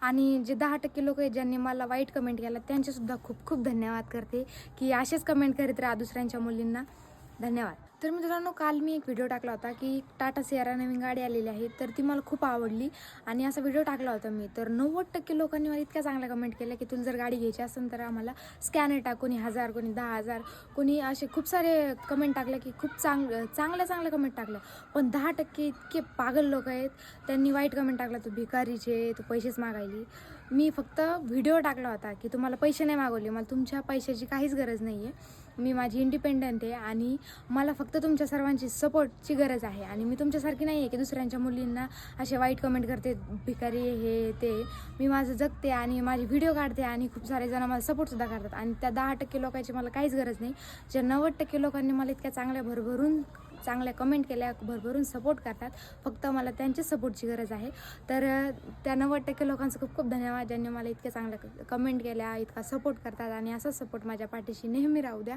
आणि जे दहा टक्के लोक आहेत ज्यांनी मला वाईट कमेंट केला त्यांचेसुद्धा खूप खूप धन्यवाद करते. की असेच कमेंट करीत राहा दुसऱ्यांच्या मुलींना. धन्यवाद. तर मित्रांनो काल मी एक व्हिडिओ टाकला होता की टाटा सियारा नवीन गाडी आलेली आहे तर ती मला खूप आवडली आणि असा व्हिडिओ टाकला होता मी. तर नव्वद टक्के लोकांनी मला इतक्या चांगल्या कमेंट केल्या की तुला जर गाडी घ्यायची असेल तर आम्हाला स्कॅनर टाक कोणी हजार कोणी दहा हजार कोणी असे खूप सारे कमेंट टाकले की खूप चांग चांगल्या चांगल्या कमेंट टाकल्या. पण दहा टक्के इतके पागल लोक आहेत त्यांनी वाईट कमेंट टाकला तू भिकारीचे तू पैसेच मागायली. मी फक्त व्हिडिओ टाकला होता की तुम्हाला पैसे नाही मागवले मला तुमच्या पैशाची काहीच गरज नाही आहे मी माझी इंडिपेंडंट आहे आणि मला फक्त तुमच्या सर्वांची सपोर्टची गरज आहे. आणि मी तुमच्यासारखी नाही आहे की दुसऱ्यांच्या मुलींना असे वाईट कमेंट करते भिकारी हे ते. मी माझं जगते आणि माझे व्हिडिओ काढते आणि खूप सारे जण मला सपोर्टसुद्धा करतात. आणि त्या दहा टक्के लोकांची मला काहीच गरज नाही. ज्या नव्वद टक्के लोकांनी मला इतक्या चांगल्या भरभरून चांगल्या कमेंट केल्या भरभरून सपोर्ट करतात फक्त मला त्यांच्याच सपोर्टची गरज आहे. तर त्या नव्वद टक्के लोकांचं खूप खूप धन्यवाद. ज्यांनी मला इतक्या चांगल्या कमेंट केल्या इतका सपोर्ट करतात आणि असा सपोर्ट माझ्या पाठीशी नेहमी राहू द्या.